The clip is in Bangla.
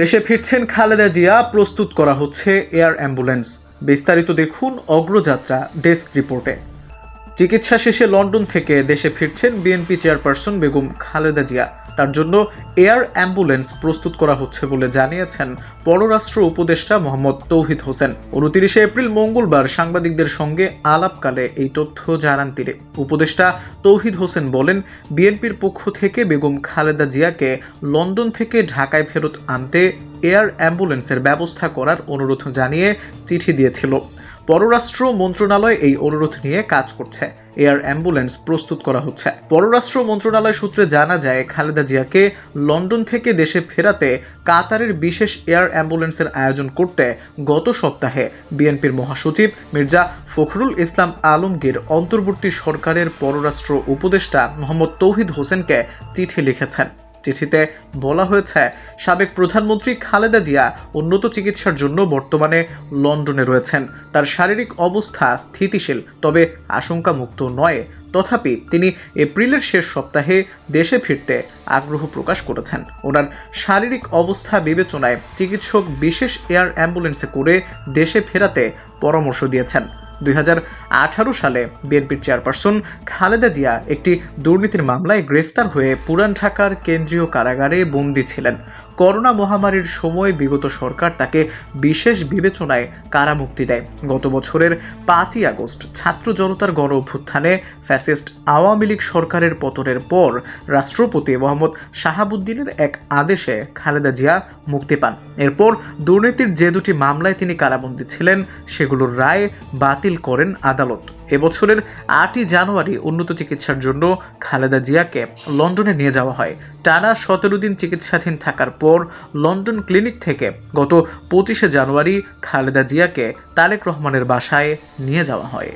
দেশে ফিরছেন খালেদা জিয়া প্রস্তুত করা হচ্ছে এয়ার অ্যাম্বুলেন্স। বিস্তারিত দেখুন অগ্রযাত্রা ডেস্ক রিপোর্টে। চিকিৎসা শেষে লন্ডন থেকে দেশে ফিরছেন বিএনপি চেয়ারপারসন বেগম খালেদা জিয়া। তার জন্য এয়ার অ্যাম্বুলেন্স প্রস্তুত করা হচ্ছে বলে জানিয়েছেন পররাষ্ট্র উপদেষ্টা মোহাম্মদ তৌহিদ হোসেন। উনতিরিশে এপ্রিল মঙ্গলবার সাংবাদিকদের সঙ্গে আলাপকালে এই তথ্য জানান তিনি। উপদেষ্টা তৌহিদ হোসেন বলেন, বিএনপির পক্ষ থেকে বেগম খালেদা জিয়াকে লন্ডন থেকে ঢাকায় ফেরত আনতে এয়ার অ্যাম্বুলেন্সের ব্যবস্থা করার অনুরোধ জানিয়ে চিঠি দিয়েছিল। পররাষ্ট্র মন্ত্রণালয় এই অনুরোধ নিয়ে কাজ করছে। এয়ার অ্যাম্বুলেন্স প্রস্তুত করা হচ্ছে। পররাষ্ট্র মন্ত্রণালয় সূত্রে জানা যায়, খালেদা জিয়াকে লন্ডন থেকে দেশে ফেরাতে কাতারের বিশেষ এয়ার অ্যাম্বুলেন্সের আয়োজন করতে গত সপ্তাহে বিএনপির মহাসচিব মির্জা ফখরুল ইসলাম আলমগীর অন্তর্বর্তী সরকারের পররাষ্ট্র উপদেষ্টা মোহাম্মদ তৌহিদ হোসেনকে চিঠি লিখেছেন। চিঠিতে বলা হয়েছে, সাবেক প্রধানমন্ত্রী খালেদা জিয়া উন্নত চিকিৎসার জন্য বর্তমানে লন্ডনে রয়েছেন। তার শারীরিক অবস্থা স্থিতিশীল, তবে আশঙ্কামুক্ত নয়। তথাপি তিনি এপ্রিলের শেষ সপ্তাহে দেশে ফিরতে আগ্রহ প্রকাশ করেছেন। ওনার শারীরিক অবস্থা বিবেচনায় চিকিৎসক বিশেষ এয়ার অ্যাম্বুলেন্সে করে দেশে ফেরাতে পরামর্শ দিয়েছেন। দুই হাজার আঠারো সালে বিএনপির চেয়ারপারসন খালেদা জিয়া একটি দুর্নীতির মামলায় গ্রেফতার হয়ে পুরান ঢাকার কেন্দ্রীয় কারাগারে বন্দী ছিলেন। করোনা মহামারীর সময় বিগত সরকার তাকে বিশেষ বিবেচনায় কারামুক্তি দেয়। গত বছরের পাঁচই আগস্ট ছাত্র জনতার গণ অভ্যুত্থানে ফ্যাসিস্ট আওয়ামী লীগ সরকারের পতনের পর রাষ্ট্রপতি মোহাম্মদ শাহাবুদ্দিনের এক আদেশে খালেদা জিয়া মুক্তি পান। এরপর দুর্নীতির যে দুটি মামলায় তিনি কারাবন্দী ছিলেন, সেগুলোর রায় বাতিল করেন আদালত। এবছরের আটই জানুয়ারি উন্নত চিকিৎসার জন্য খালেদা জিয়াকে লন্ডনে নিয়ে যাওয়া হয়। টানা সতেরো দিন চিকিৎসাধীন থাকার পর লন্ডন ক্লিনিক থেকে গত পঁচিশে জানুয়ারি খালেদা জিয়াকে তারেক রহমানের বাসায় নিয়ে যাওয়া হয়।